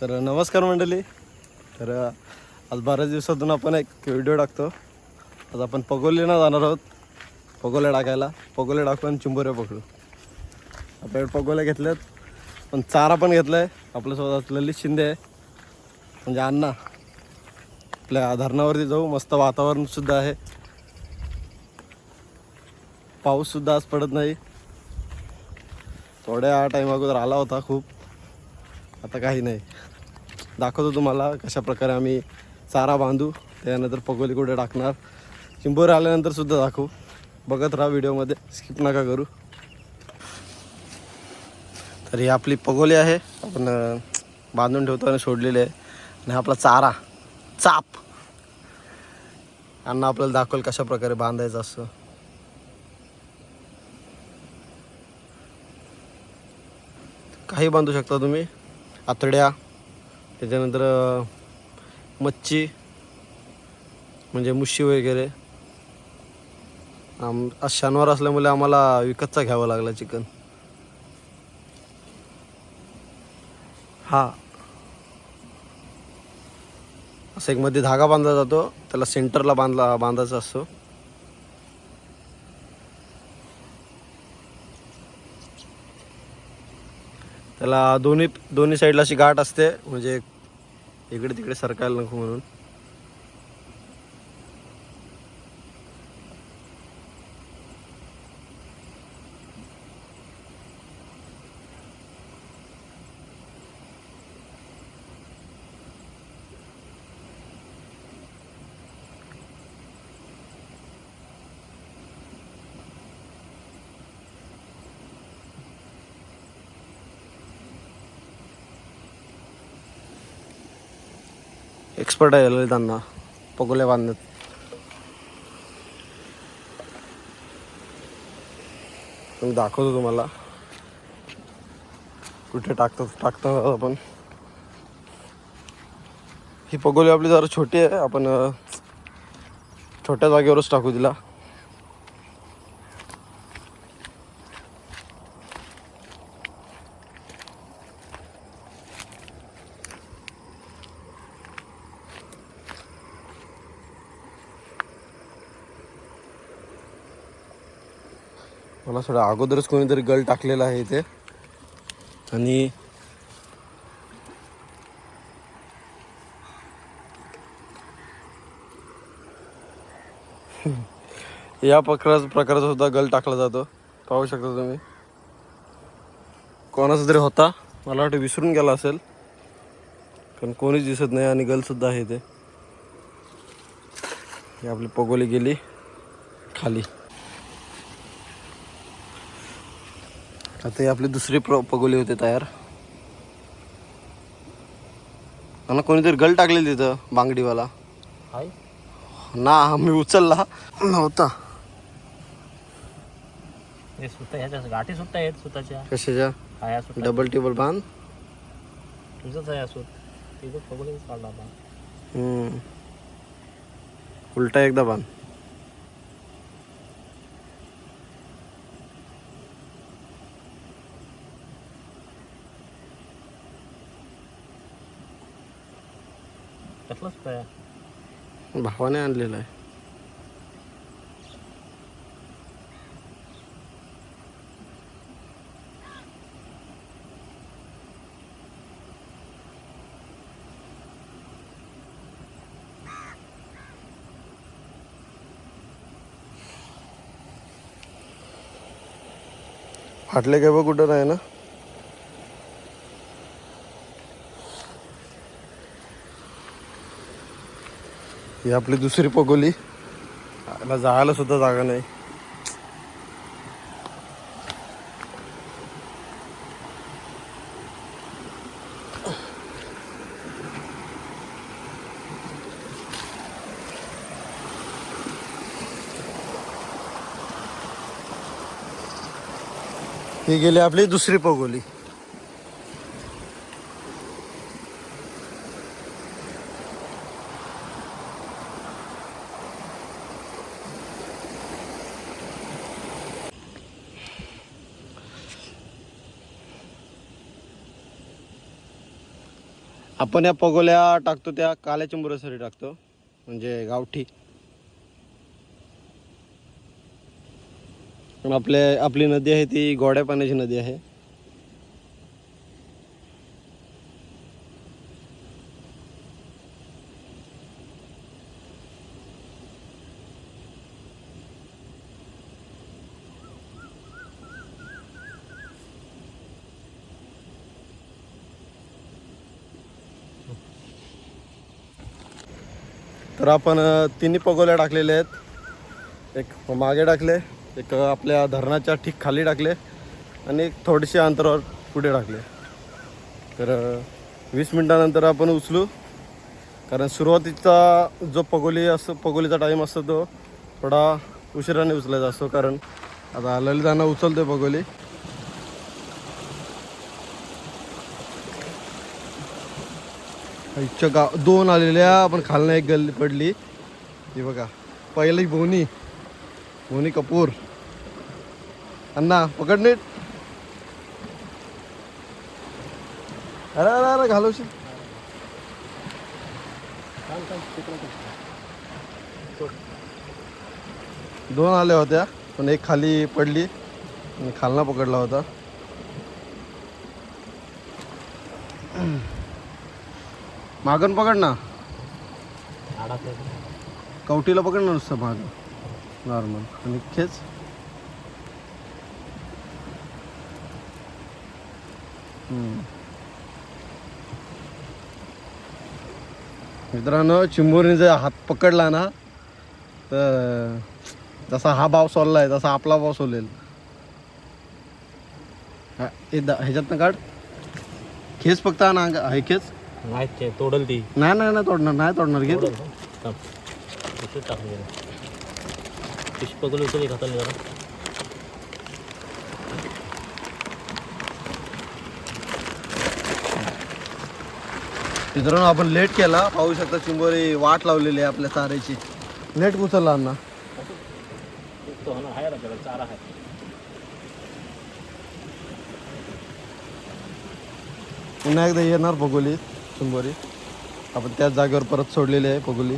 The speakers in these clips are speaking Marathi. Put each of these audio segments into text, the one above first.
तर नमस्कार मंडळी. तर आज बऱ्याच दिवसातून आपण एक व्हिडिओ टाकतो. आज आपण पगोलीला जाणार आहोत. पगोल्या टाकायला. पगोले टाकू आणि चिंबोऱ्या पकडू. आपल्याकडे पगोल्या घेतल्यात पण चारा पण घेतला आहे आपल्यासोबत असलेली शिंदे आहे. म्हणजे अण्णा. आपल्या धरणावरती जाऊ. मस्त वातावरणसुद्धा आहे. पाऊससुद्धा आज पडत नाही. थोड्या टाईम अगोदर आला होता खूप. आता काही नाही. दाखवतो तुम्हाला कशा प्रकारे आम्ही चारा बांधू त्यानंतर पगोली कुठे टाकणार. चिंबोरे आल्यानंतर सुद्धा दाखवू. बघत राहा व्हिडिओमध्ये स्किप नका करू. तर ही आपली पगोली आहे. आपण बांधून ठेवतो आणि सोडलेली आहे. आणि आपला चारा चाप. अण्णा आपल्याला दाखवेल कशा प्रकारे बांधायचं असतं काही बांधू शकता तुम्ही? आतड्या. त्याच्यानंतर मच्छी म्हणजे मुशी वगैरे. आम आज शनिवार असल्यामुळे आम्हाला विकतचा घ्यावा लागला चिकन. हा. असं एक मध्ये धागा बांधला जातो त्याला सेंटरला बांधला बांधायचा असतो. त्याला दोन्ही दोन्ही साईडला अशी गाठ असते म्हणजे इकडे तिकडे सरकायला नको म्हणून. एक्सपर्ट आहे ललितांना पगोल्या बांधण्यात मी दाखवतो तुम्हाला. कुठे टाकतो टाकतो आपण. ही पगोली आपली जरा छोटी आहे. आपण छोट्या जागेवरच टाकू तिला. मला थोडं अगोदरच कोणीतरी गल टाकलेला आहे इथे. आणि या प्रकार प्रकारचा सुद्धा गल टाकला जातो. पाहू शकता तुम्ही. कोणाचा तरी होता. मला वाटतं विसरून गेला असेल. कारण कोणीच दिसत नाही आणि गलसुद्धा आहे ते आपली पगोली गेली खाली. आता ही आपली दुसरी प्र पगोली होते तयार. आणि कोणीतरी गल टाकलेली तिथं बांगडीवाला. हाय. ना मी उचलला. नव्हता. हे सुद्धा ह्याच्या गाठी सुद्धा आहेत सुताच्या. कशाच्या? हा डबल टेबल बांध. तुझंच आहे तिथं काढला. उलटा एकदा बांध. कसलाच पाया भावाने आणलेला आहे. फाटले काय बघ कुठं नाही ना? ही आपली दुसरी पगोली. याला जायला सुद्धा जागा नाही. ही गेली आपली दुसरी पगोली. आपण या पगोल्या टाकतो त्या काल्या चिंबुरासाठी टाकतो म्हणजे गावठी. आपले आपली नदी आहे ती गोड्या पाण्याची नदी आहे. आपण तिन्ही पगोल्या टाकलेल्या आहेत. एक मागे टाकले एक आपल्या धरणाच्या ठीक खाली टाकले आणि एक थोडेसे अंतरावर पुढे टाकले. तर वीस मिनटानंतर आपण उचलू. कारण सुरुवातीचा जो पगोली असतो पगोलीचा टाईम असतो तो थोडा उशिराने उचलायचा असतो. कारण आता ललितांना उचलते पगोली. इच्छा गाव दोन आलेल्या पण खालनं एक गल्ली पडली. ही बघा पहिली बोनी बोनी कपूर. अण्णा पकड नीट. अरे अरे अरे घालवशील? दोन आल्या होत्या पण एक खाली पडली आणि खालना पकडला होता. मागण पकड ना. कवटीला पकड ना नुसतं माग. नॉर्मल आणि खेच. मित्रांनो चिंबोरीने जर हात पकडला ना तर जसा हा भाव सोडलाय तसा आपला भाव सोलेल. हा, हे ह्याच्यातनं काढ. खेच फक्त हा ना हे खेच. नाही ते तोडल ती. नाही नाही नाही तोडणार नाही तोडणार घे तू. इथेच टाकून गेलं फिश पकडलं होतं एक हाताने जरा. मित्रांनो आपण लेट केला. पाहू शकता चिंबोरी वाट लावलेली आहे आपल्या चाऱ्याची लेट उचलला अण्णा. तो हा ना आहे ना त्याला चारा आहे. पुन्हा एकदा येणार पगोली चिंबोरी आपण त्याच जागेवर परत सोडलेली आहे पगोली.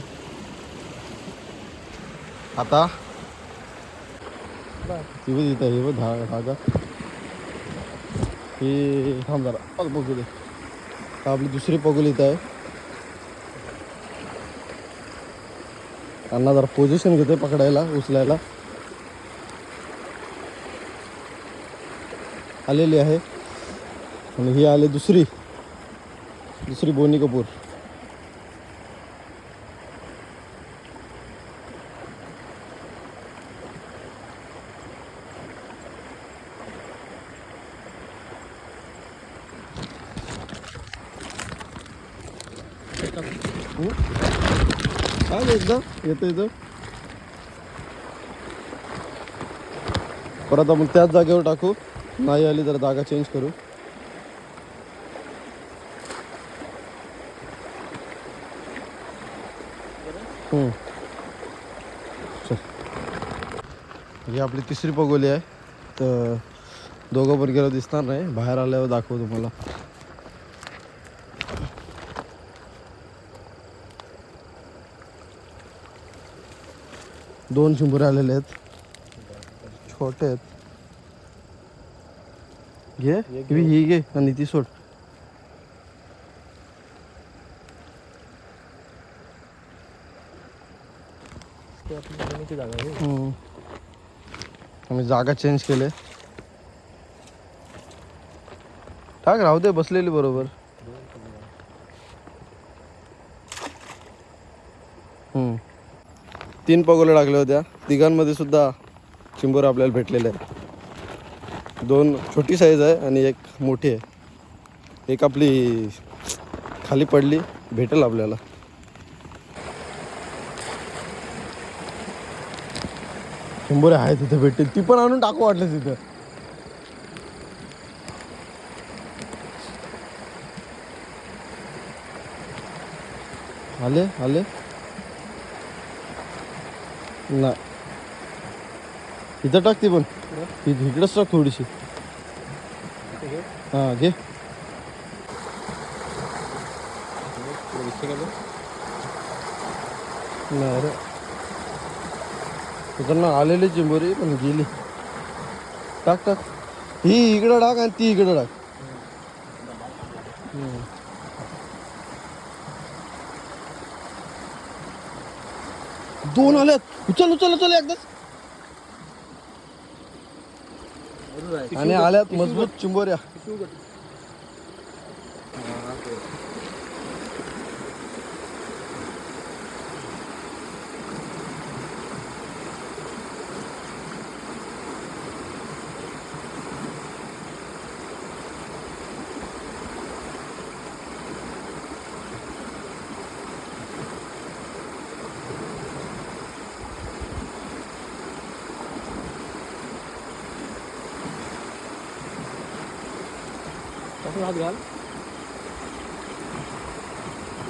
आता ती इथं हे धा धागा. ही थांब जरा. बघ आपली दुसरी पगुलीत इथं आहे. त्यांना जरा पोझिशन घेते पकडायला उचलायला. आलेली आहे. आणि ही आली दुसरी. दुसरी बोनी कपूर काय एकदा येतं येतं परत आपण त्याच जागेवर टाकू नाही आली तर जागा चेंज करू। ही आपली तिसरी पगोली आहे. तर दोघं पण गेलं दिसणार नाही. बाहेर आल्यावर दाखवू तुम्हाला. दोन चिंबुरे आलेले आहेत. छोटे आहेत. घे. ही घे आणि ती सोड. आपली जागा आहे. हम्म. आम्ही जागा चेंज केले. टाक राहू दे बसलेली बरोबर. हम्म. तीन पगोले टाकल्या होत्या. तिघांमध्ये सुद्धा चिंबोर आपल्याला भेटलेले आहे दोन छोटी साईज आहे आणि एक मोठी आहे. एक आपली खाली पडली भेटेल आपल्याला. शंभर आहे तिथे भेटतील. ती पण आणून टाकू वाटलं तिथं. आले आले? नाही. इथं टाक ती पण. इकडंच टाक थोडीशी. हां घे. नाही त्यांना आलेली चिंबोरी पण गेली. टाक टाक. ही इकडं टाक आणि ती इकडं टाक. दोन आल्यात. उचल उचल उचल एकदाच आणि आल्यात मजबूत चिंबोऱ्या. कसं हात घाल.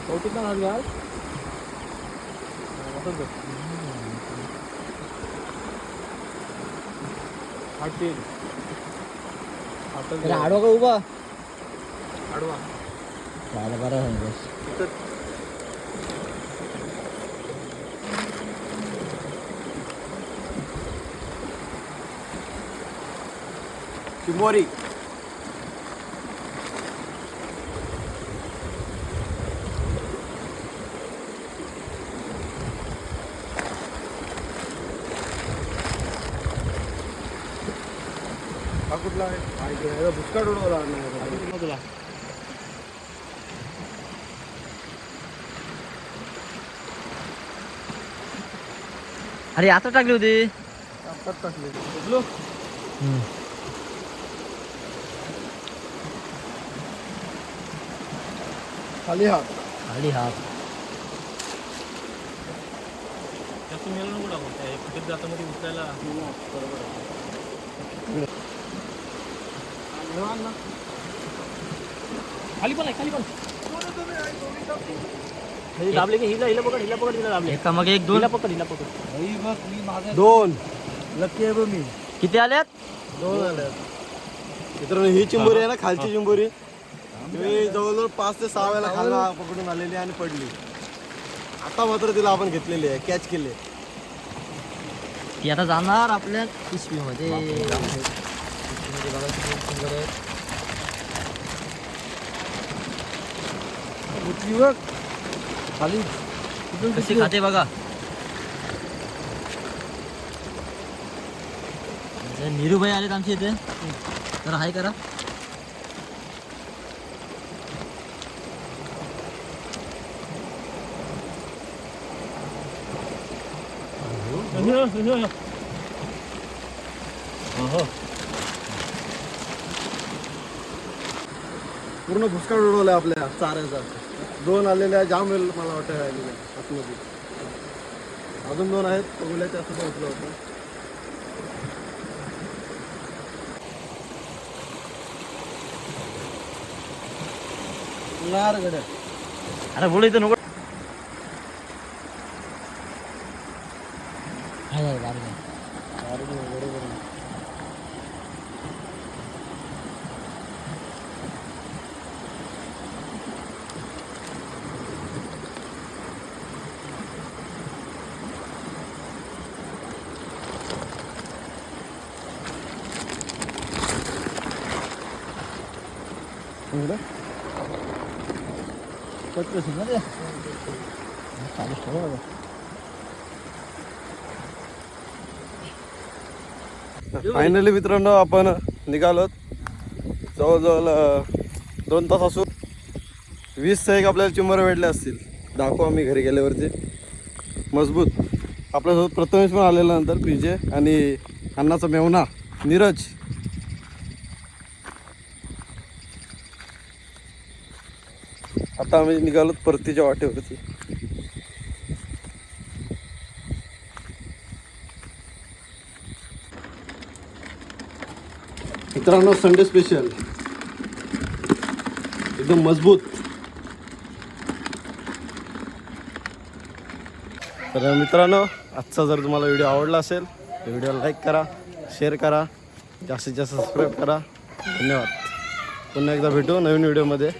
चौकीत हात घाल. असंच. हात. हातात. आडवा का उभा? आडवा. चालेल बरं बस. चिंबोरी तुला अरे आता टाकली होती. खाली हात. खाली हात. जास्त मेला नको टाकू त्या फुटीत जाता मध्ये उचलायला खाली पण आहे खाली पण. दाबले की हिला हिला पकड हिला पकड हिला दाबले. एका मग एक दोन. हिला पकड हिला पकड. दोन. लक्की आहे मी. किती आल्यात? दोन आले मित्रांनो ही चिंबोरी आहे ना खालची चिंबोरी. मी जवळजवळ पाच ते सहा वेळेला खाला पकडून आलेली आणि पडली. आता मात्र तिला आपण घेतलेली आहे कॅच केली. ती आता जाणार आपल्या पिशवीमध्ये. पिशवीमध्ये बघा किती सुंदर आहे. खाली. कशी खाते बघा. जर नीरूभाई आलेत आमच्या इथे. तर हाय करा. पूर्ण भुसकाळ उडवलाय आपल्या चाऱ्याचा. दोन आलेल्या जाम वेळ मला वाटतं आलेल्या आतमध्ये. अजून दोन आहेत पगुल्याच्या असं पोहोचलं होतं नार गड्या. अरे बोल इथं नको. हाय कट ना ते ठेवा फायनली मित्रांनो आपण निघालोत. जवळजवळ दोन तास असून वीस एक आपल्याला चिंबर भेटले असतील. दाखवू आम्ही घरी गेल्यावरती. मजबूत. आपल्यासोबत प्रथमेश पण आलेल्यानंतर नंतर पीजे आणि अण्णाचा मेवना नीरज. आता आम्ही निघालो परतीच्या वाटेवरती. मित्रांनो संडे स्पेशल एकदम मजबूत. तर मित्रांनो आजचा जर तुम्हाला व्हिडिओ आवडला असेल तर व्हिडिओला लाईक करा शेअर करा जास्तीत जास्त सबस्क्राईब करा. धन्यवाद. पुन्हा एकदा भेटू नवीन व्हिडिओमध्ये.